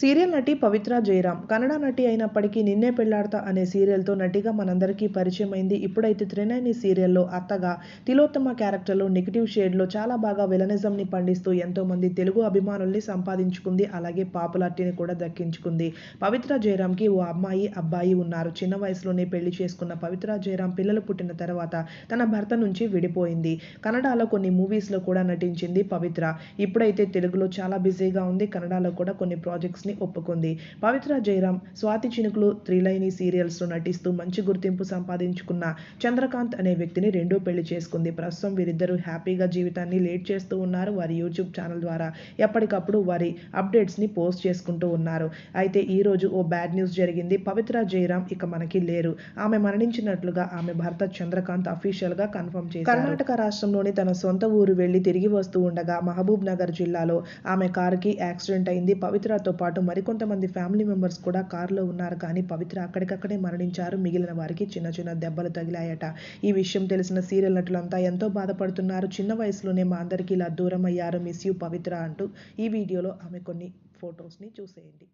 Serial నటి పవిత్ర జయరాం కన్నడ నటి అయినప్పటికీ నిన్నే పెళ్ళాడతా అనే సీరియల్తో నటిగా మనందరికీ పరిచయం అయింది ఇప్పుడైతే త్రినేని సీరియల్లో అత్తగా తిలోత్తమ క్యారెక్టర్లో నెగిటివ్ షేడ్లో చాలా బాగా విలనిజంని పండిస్తూ ఎంతో మంది తెలుగు అభిమానుల్ని సంపాదించుకుంది. అలాగే పాపులారిటీని కూడా దక్కించుకుంది. పవిత్ర జయరాంకి ఓ అమ్మాయి అబ్బాయి ఉన్నారు. చిన్న వయసులోనే పెళ్ళి చేసుకున్న పవిత్ర జయరాం పిల్లలు పుట్టిన తర్వాత తన భర్త నుంచి విడిపోయింది. కన్నడలో కొన్ని మూవీస్లో కూడా నటించింది పవిత్ర. ఇప్పుడైతే తెలుగులో చాలా బిజీగా ఉంది. కన్నడలో కూడా కొన్ని ప్రాజెక్ట్స్ని ఒప్పుకుంది. పవిత్ర జయరాం స్వాతి చినుకులు త్రిలైని సీరియల్స్లో నటిస్తూ మంచి గుర్తింపు సంపాదించుకున్న చంద్రకాంత్ అనే వ్యక్తిని రెండో పెళ్ళి చేసుకుంది. ప్రస్తుతం వీరిద్దరూ హ్యాపీగా జీవితాన్ని లేట్ చేస్తూ ఉన్నారు వారి యూట్యూబ్ ఛానల్ ద్వారా. ఎప్పటికప్పుడు వారి అప్డేట్స్ని పోస్ట్ చేసుకుంటూ ఉన్నారు. అయితే ఈ రోజు ఓ బ్యాడ్ న్యూస్ జరిగింది. పవిత్ర జయరాం ఇక మనకి లేరు. ఆమె మరణించినట్లుగా ఆమె భర్త చంద్రకాంత్ అఫీషియల్గా కన్ఫర్మ్ చేశారు. కర్ణాటక రాష్ట్రంలోని తన సొంత ఊరు వెళ్ళి తిరిగి వస్తూ ఉండగా మహబూబ్ నగర్ జిల్లాలో ఆమె కారుకి యాక్సిడెంట్ అయింది. పవిత్రతో పాటు పాటు మరికొంతమంది ఫ్యామిలీ మెంబర్స్ కూడా కారులో ఉన్నారు. కానీ పవిత్ర అక్కడికక్కడే మరణించారు. మిగిలిన వారికి చిన్న చిన్న దెబ్బలు తగిలాయట. ఈ విషయం తెలిసిన సీరియల్ నటులంతా ఎంతో బాధపడుతున్నారు. చిన్న వయసులోనే మా అందరికీ ఇలా దూరం అయ్యారు మిస్ యూ పవిత్ర అంటూ ఈ వీడియోలో ఆమె కొన్ని ఫొటోస్ని చూసేయండి.